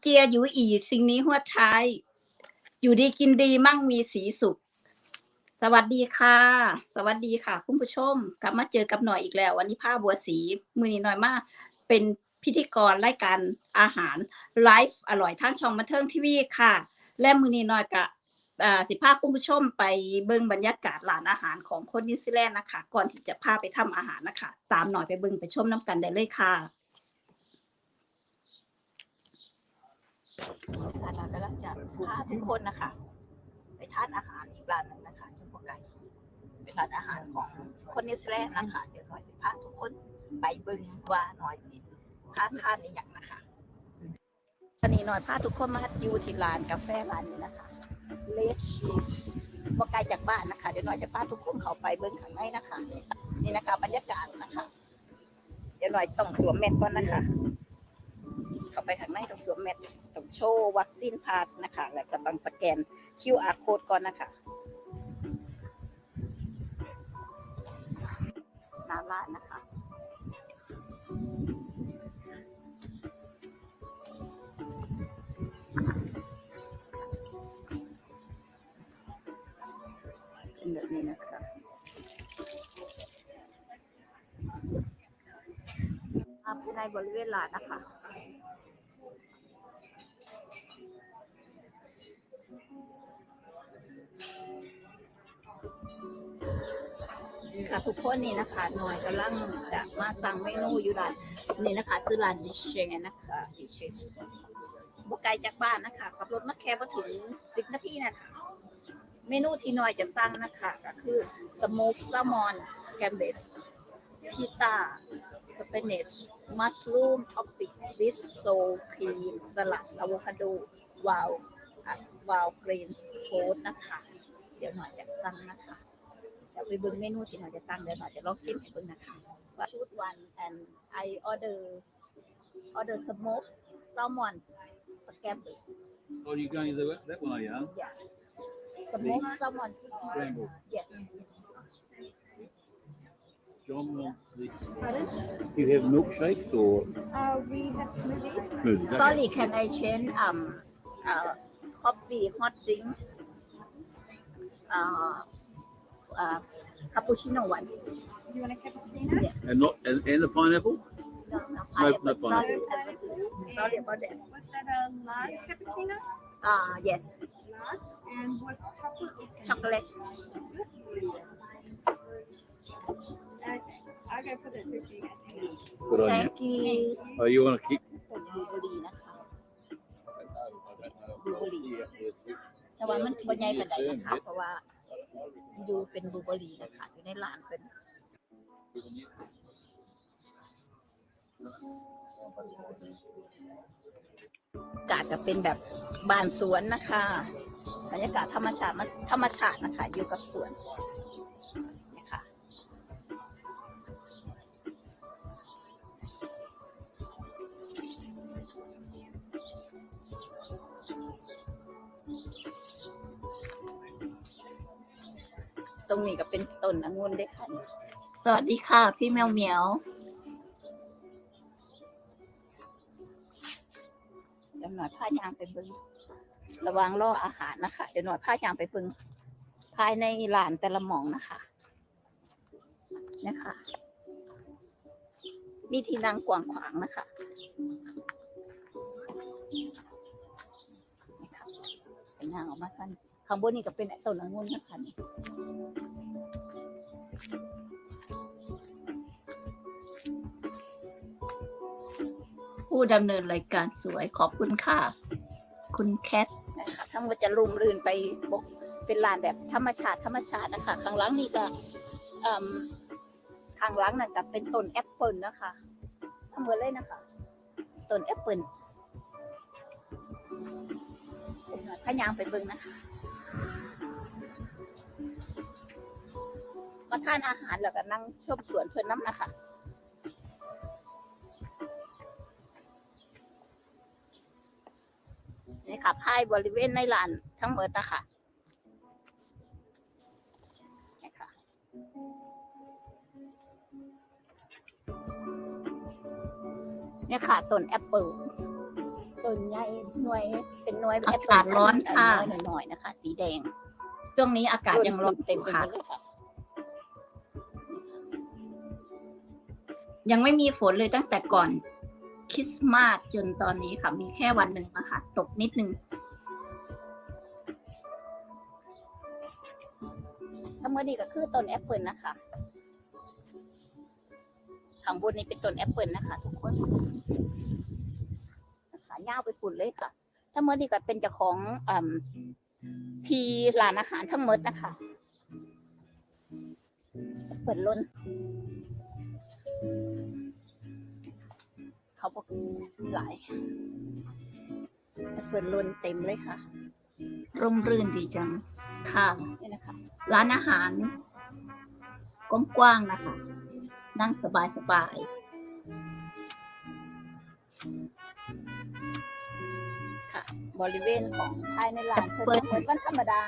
เจียอยู่อีสิ่งนี้หัวท้าย อยู่ดีกินดีมั่งมีสีสุข สวัสดีค่ะ สวัสดีค่ะ คุณผู้ชม กลับมาเจอกับหน่อยอีกแล้ว วันนี้ผ้าบัวสีมือนี้หน่อยมาก เป็นพิธีกรรายการอาหารไลฟ์อร่อยทางช่องบันเทิงทีวีค่ะ และมือนี้หน่อยกะอ่าสิพาคุณผู้ชมไปเบิ่งบรรยากาศร้านอาหารของคนนิวซีแลนด์นะคะ ก่อนที่จะพาไปทำอาหารนะคะ ตามหน่อยไปเบิ่งไปชมน้ำกันได้เลยค่ะ อาจารย์กำลังจะพาทุกคนนะคะ ไปทานอาหารอีกร้านหนึ่งนะคะจุปไก่เป็นร้านอาหารของคนนิวซีแลนด์นะคะ เดี๋ยวหน่อยจะพาทุกคนไปบิ่งว่าหน่อยสิพาทานในอย่างนะคะตอนนี้หน่อยพาทุกคนมาอยู่ที่ร้านกาแฟร้านนี้นะคะเลสชีสบ่ไกลจากบ้านนะคะ เดี๋ยวหน่อยจะพาทุกคนเข้าไปเบิ่งข้างในนะคะ นี่นะคะ บรรยากาศนะคะ เดี๋ยวหน่อยต้องสวมแมสก่อนนะคะ เข้าไปข้างในต้องสวมแมสต้องโชว์วัคซีนพาสนะคะ แล้วก็ต้องสแกน QR code ก่อนนะคะหน้าร้านนะคะเป็นแบบนี้นะคะภาพในบริเวณร้านนะคะ ค่ะทุกคนนี่นะคะหน่วยกำลังจะมาสั่งเมนูอยู่ร้านนี่นะคะ ซื้อร้านดิเชนนะคะดิเชสบไกลจากบ้านนะคะขับรถมาแค่พอถึงสิบนาทีนะคะ เมนูที่หน่อยจะสั่งนะคะก็คือสโมกแซลมอนสแกมเบสพิตาสเปเนชมัชรูมท็อปปิ้งวิสโซครีมสลัดอะโวคาโดวาววาวกรีนโทสนะคะ เดี๋ยวหน่อยจะสั่งนะคะเดี๋ยวไปเบิ่งเมนูที่หน่อยจะสั่งเดี๋ยวหน่อยจะลองชิมให้เบิ่งนะคะว่าชุด one and I order order smoked salmon scampi Oh, you going to that, that one, are you? huh? yeah smoked salmon Scramble. yes John wants the. pardon Do you have milkshakes or Uh, we have smoothies. smoothies? Okay. sorry can I change um uh coffee hot drinks uh uh cappuccino one You want a cappuccino? yeah And not and, and the pineapple? no no, No, pineapple. no sorry pineapple. sorry about that Was that a large cappuccino? uh yes Large. And what chocolate? is in it? chocolate Okay. I'll go for the 50 guys. Good on you. thank you Oh, you want to keep? เป็นบลูเบอรี่นะคะ Yeah. แต่ว่ามันบ่ใหญ่ปานใดนะคะ เพราะว่า อยู่เป็นบูเบอรี่นะคะอยู่ในร้านเป็นอากาศจะเป็นแบบบานสวนนะคะบรรยากาศธรรมชาติธรรมชาตินะคะ อยู่กับสวน ตรงนี้ก็เป็นต้นองุ่นด้วยค่ะนี่สวัสดีค่ะ พี่แมวเหมียวเดี๋ยวหน่อยพายางไปเบึงระวังล่ออาหารนะคะ เดี๋ยวหน่อยพายางไปเบึงภายในร้านแต่ละหมองนะคะ นะคะมีที่นั่งกว้างขวางนะคะนะคะเป็นยางออกมาท่าน ข้างบนนี่ก็เป็นต้นองุ่นนะคะนี่ผู้ดำเนินรายการสวยขอบคุณค่ะ คุณแคทนะคะทั้งหมดจะรุมรื่นไปบกเป็นลานแบบธรรมชาติธรรมชาตินะคะข้างหล่างนี่ก็ข้างหล่างนั่นก็เป็นต้นแอปเปิลนะคะทั้งหมดเลยนะคะต้นแอปเปิลพยายามไปเบิ่งนะคะ มาทานอาหารแล้วก็นั่งชมสวนเพื่อนน้ำนะคะนี่ค่ะพายบริเวณในลานทั้งหมดนะคะนี่ค่ะเนี่ยค่ะต้นแอปเปิลต้นใหญ่หน่วยเป็นหน่วยอากาศร้อนค่ะหน่อยๆนะคะ สีแดง ช่วงนี้อากาศยังร้อนเต็เต็มมไปหมค่ะดเลยค่ะ ยังไม่มีฝนเลยตั้งแต่ก่อนคริสต์มาสจนตอนนี้ค่ะ มีแค่วันหนึ่งนะคะ ตกนิดนึงทั้งหมดนี้ก็คือต้นแอปเปิลนะคะข้างบนนี้เป็นต้นแอปเปิลนะคะ ทุกคนนะคะยาวไปฝุ่นเลยค่ะทั้งหมดนี้ก็เป็นเจ้าของอทีร้านอาหารทั้งหมดนะคะ เปิลล้น เขาบอกหลายแอปเปิลล้นเต็มเลยค่ะ ร่มรื่นดีจัง ค่ะนี่นะคะ ร้านอาหารกว้างๆนะคะ นั่งสบายค่ะ บริเวณของภายในร้านแอปเพิ่เปิ้นลเหมือนวันธรรมดา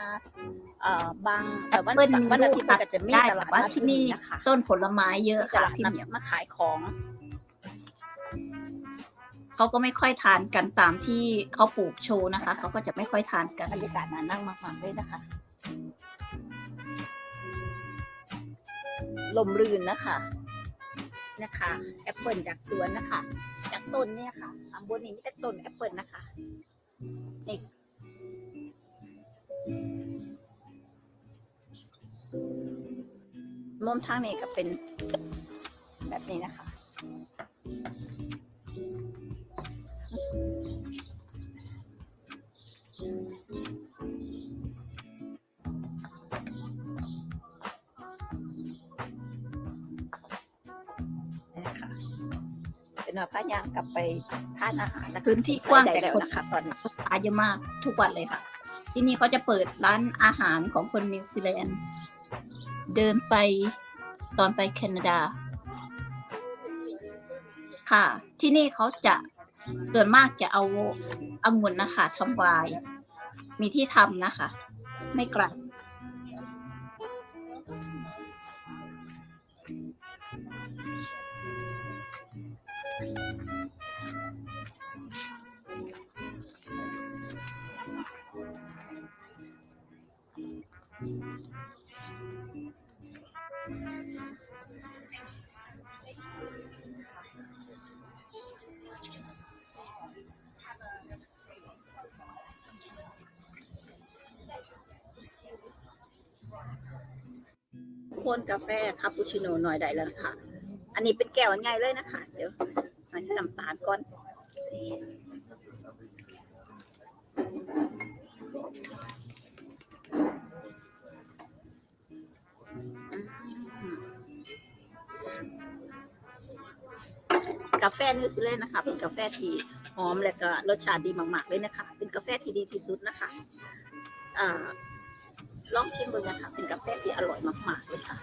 เอ่อบางๆแต่วันแอปเปิ้ลเสาร์วันอาทิตย์ก็จะมีได้ตแต่ลาดว่านัดที่นี่นะคะต้นผลไม้เยอะตค่ะลาดที่นัดเนี่ยมาขายของ เขาก็ไม่ค่อยทานกันตามที่เขาปลูกโชว์นะคะ เขาก็จะไม่ค่อยทานกันบรรยากาศน่านั่งมากๆเลยนะคะ ลมรื่นนะคะนะคะแอปเปิลจากสวนนะคะ จากต้นเนี่ยค่ะตำบลนี้มีแต่ต้นแอปเปิลนะคะนี่มุมทางนี้ก็เป็นแบบนี้นะคะ นี่นะคะเป็นว่าพายางกลับไปทานอาหารนะคะพื้นที่กว้างได้แต่แล้วคนนะคะตอนนี้อาเยอะมากทุกวันเลยค่ะ ที่นี่เขาจะเปิดร้านอาหารของคนนิวซีแลนด์เดินไปตอนไปแคนาดา ค่ะ ที่นี่เขาจะ ส่วนมากจะเอาองุ่นนะคะทำไวาย มีที่ทำนะคะ ไม่ไกล คนกาแฟคาปูชิโน่หน่อยได้แล้วนะคะอันนี้เป็นแก้วใหญ่เลยนะคะ เดี๋ยวมาใช้น้ำตาลก่อนกาแฟนิวซีแลนด์นะคะ เป็นกาแฟที่หอมและก็รสชาติดีมากๆเลยนะคะ เป็นกาแฟที่ดีที่สุดนะคะ อ่า ลองชิมดูนะคะเป็นกาแฟที่อร่อยมากๆเลยค่ะ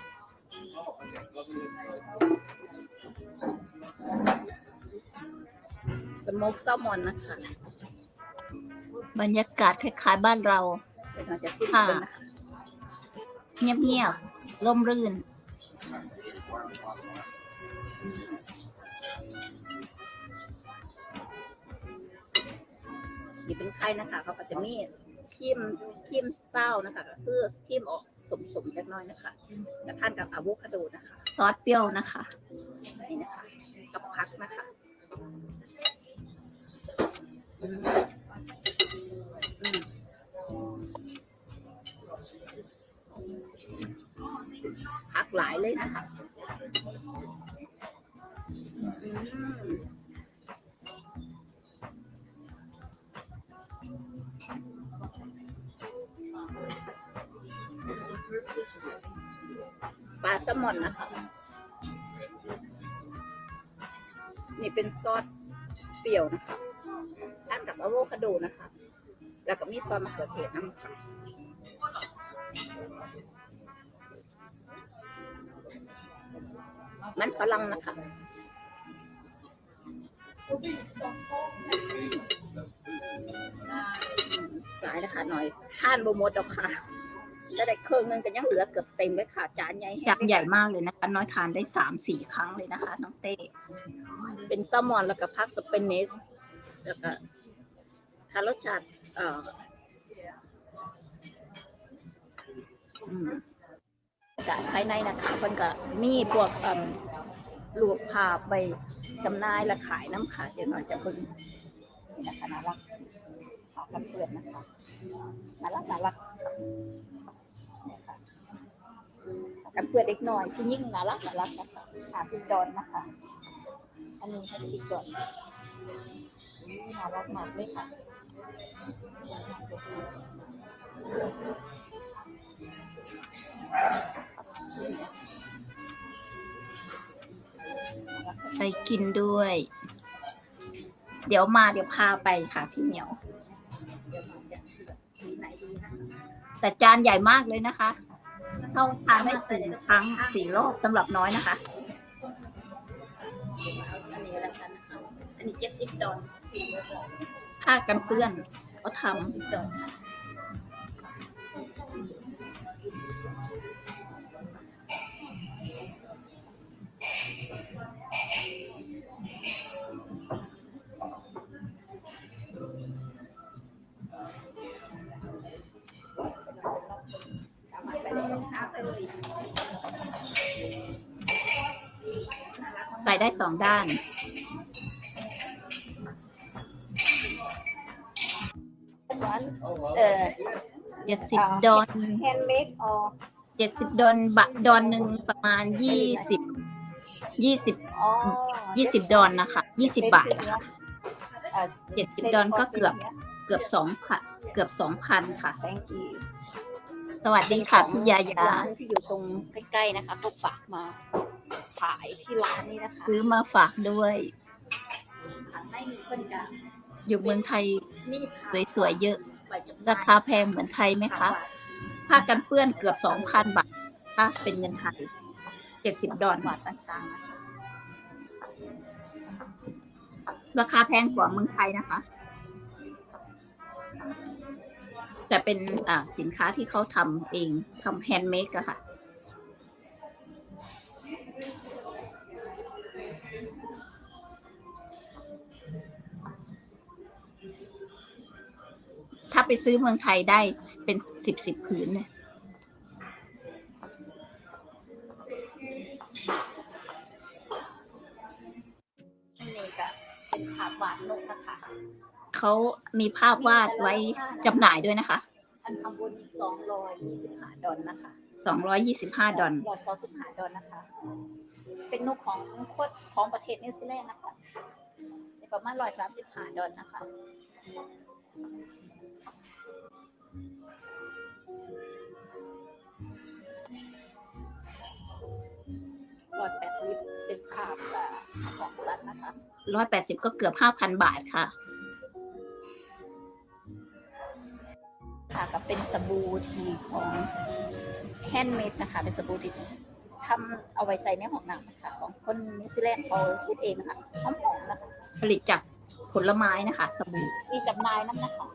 สโมกแซลมอนนะคะบรรยากาศคล้ายๆบ้านเราเดี๋ยวเราจะซิมค่ะกันนะคะเงียบๆร่มรื่น นี่เป็นไข่นะคะเขาก็จะมี ครีมครีมเศร้านะคะก็คือครีมออกสมๆเล็กน้อยนะคะแล้วทานกับอะโวคาโดนะคะซอสเปรี้ยวนะคะนี่นะคะกับพักนะคะอืมอืมพักหลายเลยนะคะ ปลาแซลมอนนะคะ นี่เป็นซอสเปรี้ยวนะคะทานกับอะโวคาโดนะคะ แล้วก็มีซอสมะเขือเทศนะคะมันฝรั่งนะคะสายนะคะหน่อย ท่านโบมดดอกค่ะ จะได้เครื่องนึงแต่ยังเหลือเกือบเต็มไว้ค่ะจานใหญ่แห้งจานใหญ่มากเลยนะคะ น้อยทานได้สามสี่ครั้งเลยนะคะ น้องเต้เป็นแซลมอนแล้วก็พักสเปนเนสแล้วก็ค่ะรสชาติเอ่ออืมกภายในนะคะเพิ่นก็มีพวกเอ่มรูปภาพไปจำหน่ายและขายน้ำค่ะเดี๋ยวหน่อยจะเบิ่งนี่นะคะน่ารักขาวกันเปื้อนนะคะน่ารักน่ารักนี่ค่ะ กันเปื้อเล็กน้อยผู้ยิ่งน่ารักน่ารักนะคะหาสิดอนนะคะ อันนี้ให้สิดอนน่ารักมากเลยค่ะไปกินด้วย เดี๋ยวมาเดี๋ยวพาไปค่ะพี่เหมียว แต่จานใหญ่มากเลยนะคะ เข้าทานได้สี่ครั้งสี่รอบสำหรับน้อยนะคะ อันนี้แล้วกันนะคะอันนี้เจ็ดสิบดอนผ้ากันเปื้อนเขาทสิำใส่ได้สองด้านหวานเอ่อเจ็ดสิบดอน handmade or เจ็ดสิบดอนบะดอนหนึ่งประมาณยี่สิบยี่สิบอ๋อยี่สิบดอนนะคะยี่สิบบาทนะคะเอ่อเจ็ดสิบดอนก็เกือบเกือบสองพันเกือบสองพันค่ะ thank you สวัสดีค่ะพี่ยายาร้านที่อยู่ตรงใกล้ๆนะคะเขาฝากมา ขายที่ร้านนี้นะคะซื้อมาฝากด้วย ไม่มีคนกลางอยู่เมืองไทยมีสวยๆเยอะ ใบจำหน่ยราคาแพงเหมือนไทยไหมคะ ผ้ากันเปื้อนเกือบสองพันบาทถ้าเป็นเงินไทยเจ็ดสิบดอลหวานต่างๆนะคะราคาแพงกว่าเมืองไทยนะคะ แต่เป็นอ่าสินค้าที่เขาทำเองทำแฮนด์เมดอะค่ะ ไปซื้อเมืองไทยได้เป็นสิบสิบผืนเนี่ยนี่ก็เป็นภาพวาดนกนะคะเขามีภาพวาดไว้จำหน่ายด้วยนะคะ อันข้างบนสองร้อยยี่สิบห้าดอลนะคะ225ดอลร้อยเก้าสิบห้าดอลนะคะ เป็นนกของโคตของประเทศนิวซีแลนด์นะคะประมาณร้อยสามสิบห้าดอลนะคะ ร้อยแปดสิบเป็นภาพอ่าของสัตว์นะคะ180ก็เกือบ5,000บาทค่ะ ค่ะก็เป็นสบู่ที่ของแฮนด์เมดนะคะ เป็นสบู่ที่ทำเอาไว้ใส่ในห้องน้ำนะคะ ของคนนิวซีแลนด์เขาคิดเองนะคะหอมๆนะคะ ผลิตจากผลไม้นะคะ สบู่มีจำหน่ายน้ำนะคะ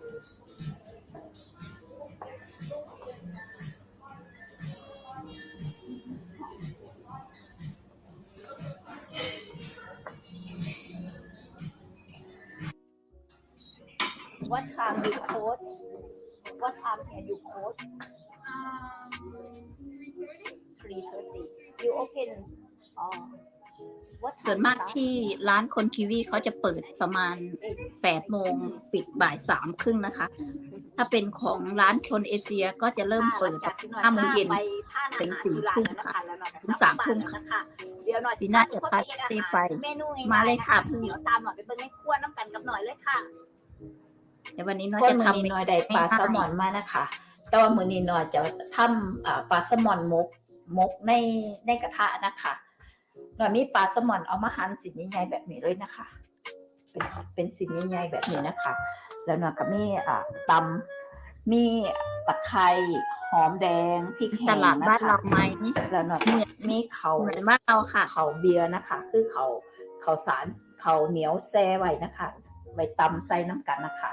วัด time you coach what time can you coach three thirty you open อ๋อ what ส่วนมากที่ร้านคนคิวีเขาจะเปิดประมาณ 8 โมงปิดบ่ายสามครึ่งนะคะ ถ้าเป็นของร้านคนเอเชียก็จะเริ่มเปิด ห้าโมงเย็นถึงสี่ทุ่มค่ะถึงสามทุ่มค่ะเดี๋ยวหน่อยสีหน้าจะพาเต้ไปเมนูง่ยๆมาเลยค่ะพี่ เดี๋ยวตามหน่อยไปเบิ่งในครัวน้ำกันกับหน่อยเลยค่ะ เดี๋ยววันนี้น้อยคนจะมือทำนี้น้อยได้ปลาแซลมอนมานะคะ แต่ว่ามือนี้น้อยจะทำอ่าปลาแซลมอนมกมกในในกระทะนะคะหน่อยมีปลาแซลมอนเอามาหั่นสินใหญ่ๆแบบนี้เลยนะคะ เป็นเป็นสินใหญ่ๆแบบนี้นะคะ แล้วหน่อยก็มีอ่าตำมีตะไคร้หอมแดงพริกแห้งตลาดบ้านนะคะเราไหมแล้วหน่อยเหมือนมีเขาเหมือนบ้านเราค่ะ เขาเบียร์นะคะ คือเขาเขาสารเขาเหนียวแซ่ไว้นะคะ ไว้ตำใส่น้ำกันนะคะ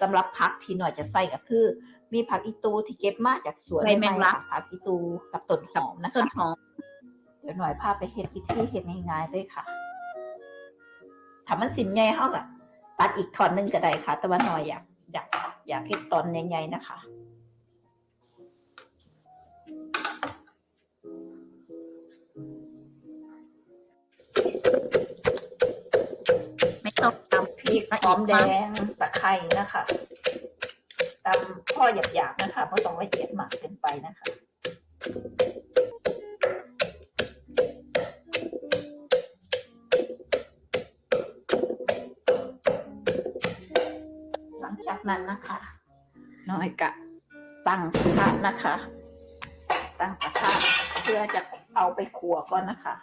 สำหรับผักที่หน่อยจะใส่ก็คือ มีผักอีตูที่เก็บมาจากสวนใบแมงลักใหๆค่ะผักอีตูกับต้นหอมนะต้นคะหอมเดี๋ยวหน่อยพาไปเฮ็ดวิธีเฮ็ดง่ายๆด้วยค่ะถ้ามันสินใหญ่เฮาก็ตัดอีกท่อนหนึงก็ได้ค่ะ แต่ว่าหน่อยอยากอยากอยากเฮ็ดตอนใหญ่ๆนะคะ ริกหอมแดงตะไคร้นะคะตำพ่อหยาบๆนะคะไม่ต้องละเอียดมากเกินไปนะคะหลังจากนั้นนะคะ น้อยกะตั้งกระทะนะคะ ตั้งกระทะเพื่อจะเอาไปขัวก่อนนะคะ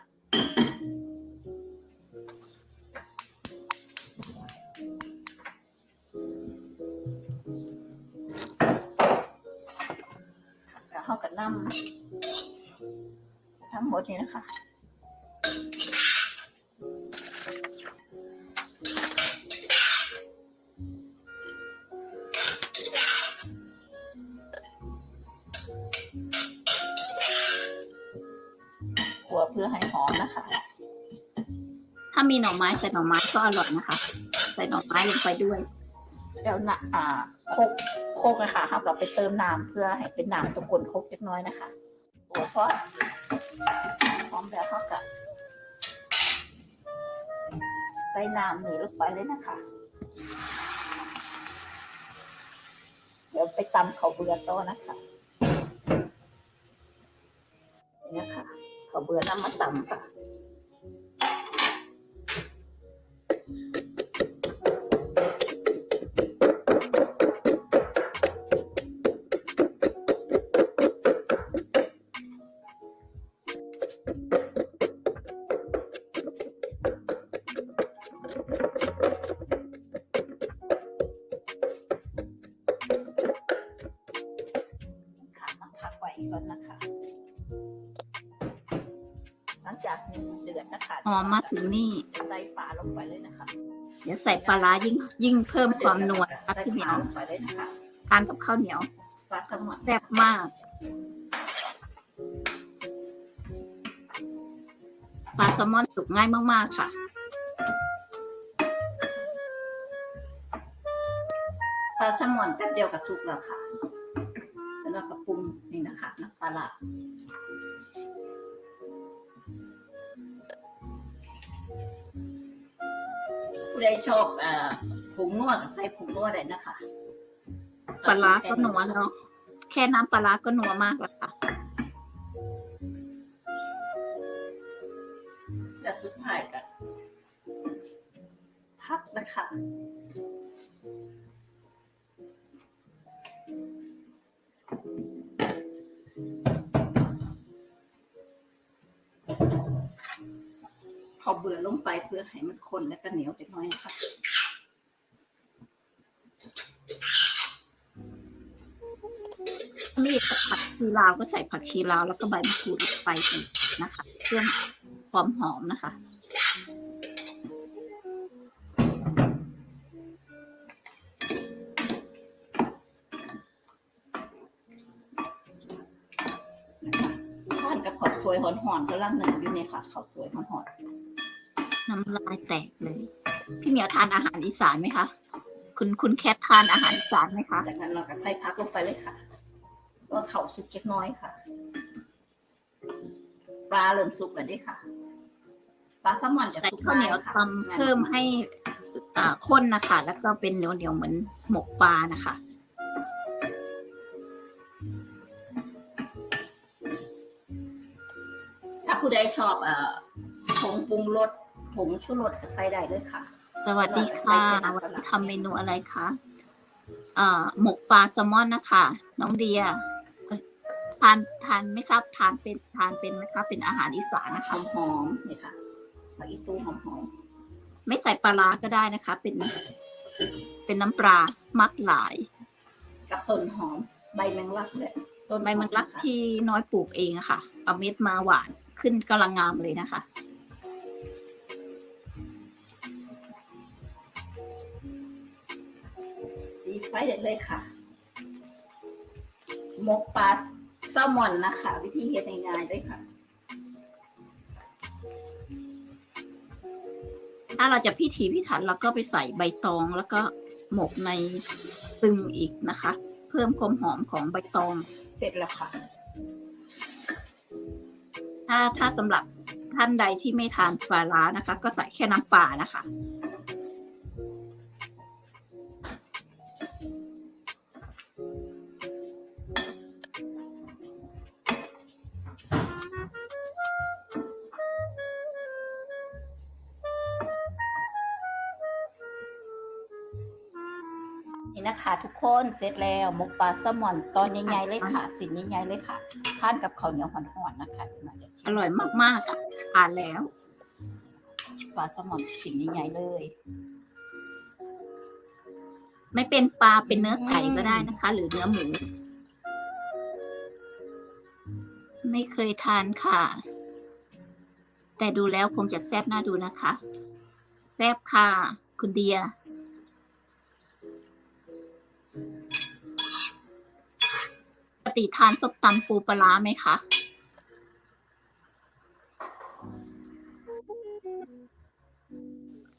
แล้วเขาก็นำทั้งหมดนี้นะคะขัวเพื่อให้หอมนะคะ ถ้ามีหน่อไม้ใส่หน่อไม้ก็อร่อยนะคะ ใส่หน่อไม้ลงไปด้วย แล้วนะอ่าโคกโคกนะคะเขาไปเติมน้ำเพื่อให้เป็นน้ำตะกนโคกเล็กน้อยนะคะหัวทอดพร้อมแล้วเขาก็ใส่น้ำหนีลงไปเลยนะคะ เดี๋ยวไปตำเขาเบือต่อนะคะนี่นะคะข้าเบือน้ำมาตำค่ะ จากนี้เดือดนะคะอ๋อมาถึงนี่ ใส่ปลาลงไปเลยนะคะ เดี๋ยวใส่ปลาร้ายิ่งยิ่งเพิ่มความนัวนะคะใส่พี่เหปมียลาวลงไปเลยนะคะทานกับข้าวเหนียวปลาสมอนแซ่บมากปลาแซลมอนสุกง่ายมากๆค่ะ ปลาสมอนแป๊บเดียวกับสุกแล้วค่ะ แล้วเราก็ปรุงนี่นะคะน้ำปลา ใดชอบเอ่อผงนวดใส่ผงนวดได้นะคะปลาร้าก็นัวเนาะแค่น้ำปลาร้าก็นัวมากแล้วค่ะและสุดท้ายกันพักนะคะ ข้นและก็เหนียวเล็กน้อยนะคะมีผักชีลาวก็ใส่ผักชีลาวแล้วก็ใบมะกรูดลงไปนะคะ เครื่องความหอมนะคะทานกับข้าวสวยหอนๆก็ล่างหนึ่งอยู่เนี่ยค่ะข้าวสวยหอน น้ำลายแตกเลย พี่เหมียวทานอาหารอีสานไหมคะ คุณคุณแคททานอาหารอีสานไหมคะๆจากนั้นเราก็ใส่พักลงไปเลยค่ะว่าเขาสุกเล็กน้อยค่ะ ปลาเริ่มสุกแล้วเด้วยค่ะ ปลาแซลมอนจะใส่สุกข้าวเหนียวง่ค่ะตำเพิ่มให้อ่าข้นนะคะ แล้วก็เป็นเหนียวเหนียวๆเหมือนหมกปลานะคะ ถ้าผู้ใดชอบเอ่อผงปรุงรส ผงชูรสก็ใส่ได้เลยค่ะ สวัสดีค่ะวันนี้ทำเมนูอะไรคะอ่าหมกปลาแซลมอนนะคะ น้องเดียเอ้ยทานทานไม่ทราบทานเป็นทานเป็นไหมคะเป็นอาหารอีสานนะหคะอมๆนี่ค่ะผักอีตู้หอมไม่ใส่ปลาร้าก็ได้นะคะ เป็นเป็นน้ำปลามักหลายๆกับต้นหอมใบแมงลักเลยต้นใบมังลักที่น้อยปลูกเองอะค่ะ เอาเม็ดมาหวานขึ้นกำลังงามเลยนะคะ ไฟเด็ดเลยค่ะหมกปลาแซลมอนนะคะ วิธีเฮ็ดง่ายๆเลยค่ะ ถ้าาเราจะพิถีพิถันเราก็ไปใส่ใบตองแล้วก็หมกในตึงอีกนะคะ เพิ่มความหอมของใบตองเสร็จแล้วค่ะ ถ้าถ้าสำหรับท่านใดที่ไม่ทานปลาร้านะคะ ก็ใส่แค่น้ำปลานะคะ คะทุกคนเสร็จแล้วหมกปลาแซลมอนตอนใหญ่ๆเลยค่ะ สินใหญ่ๆเลยค่ะทานกับข้าวเหนียวห่อนๆนะคะเดี๋ยวมาจะชิมอร่อยมากๆค่ะทานแล้วปลาแซลมอนสินใหญ่ๆเลย ไม่เป็นปลาเป็นเนื้อไก่ก็ได้นะคะ หรือเนื้อหมู ไม่เคยทานค่ะ แต่ดูแล้วคงจะแซ่บน่าดูนะคะ แซ่บค่ะ คุณเดีย ติทานส้มตำปูปลาไหมคะ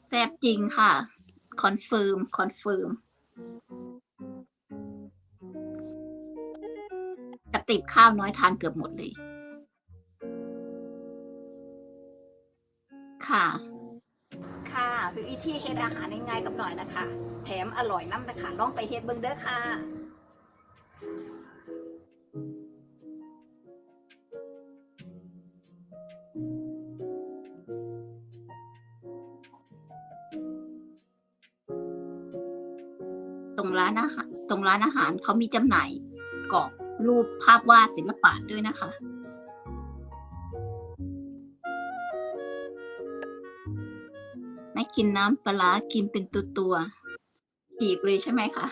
แซ่บจริงค่ะ คอนเฟิร์ม คอนเฟิร์ม กระติบข้าวน้อยทานเกือบหมดเลย ค่ะ ค่ะวิธีเฮ็ดอาหารง่ายๆกับหน่อยนะคะ แถมอร่อยน้ำนะคะลองไปเฮ็ดเบิ่งเด้อค่ะ ร้านอาหารตรงร้านอาหารเขามีจำหน่ายกรอบรูปภาพวาดศิลปะด้วยนะคะ ไม่กินน้ำปลากินเป็นตัวตัวๆจีบเลยใช่ไหมคะ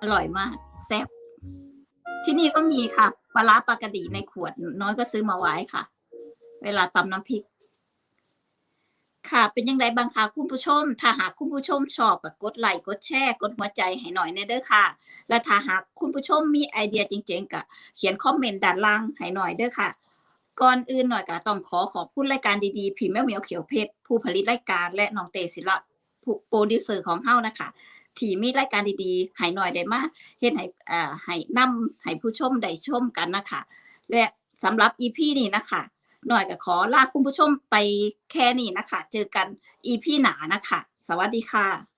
อร่อยมากแซ่บที่นี่ก็มีค่ะปลาร้าปลากระดีในขวดน้อยก็ซื้อมาไว้ค่ะ เวลาตำน้ำพริก ค่ะ เป็นยังไงบางคะคุณผู้ชม ถ้าหากคุณผู้ชมชอบก็กดไลค์กดแชร์กดหัวใจให้หน่อยแน่เด้อค่ะ และถ้าหากคุณผู้ชมมีไอเดียจริงๆก็เขียนคอมเมนต์ด้านล่างให้หน่อยเด้อค่ะ ก่อนอื่นหน่อยก็ต้องขอขอบคุณรายการดีๆพิมพ์แม่เหมียวเขียวเพชรผู้ผลิตรายการและน้องเตศิลป์ผู้โปรดิวเซอร์ของเฮานะคะที่มีรายการดีๆให้หน่อยได้มาเฮ็ดให้อ่าให้นำให้ผู้ชมได้ชมกันนะคะและสำหรับ EP นี้นะคะ หน่อยก็ขอลาคุณผู้ชมไปแค่นี้นะคะ เจอกันอีพี่หนานะคะ สวัสดีค่ะ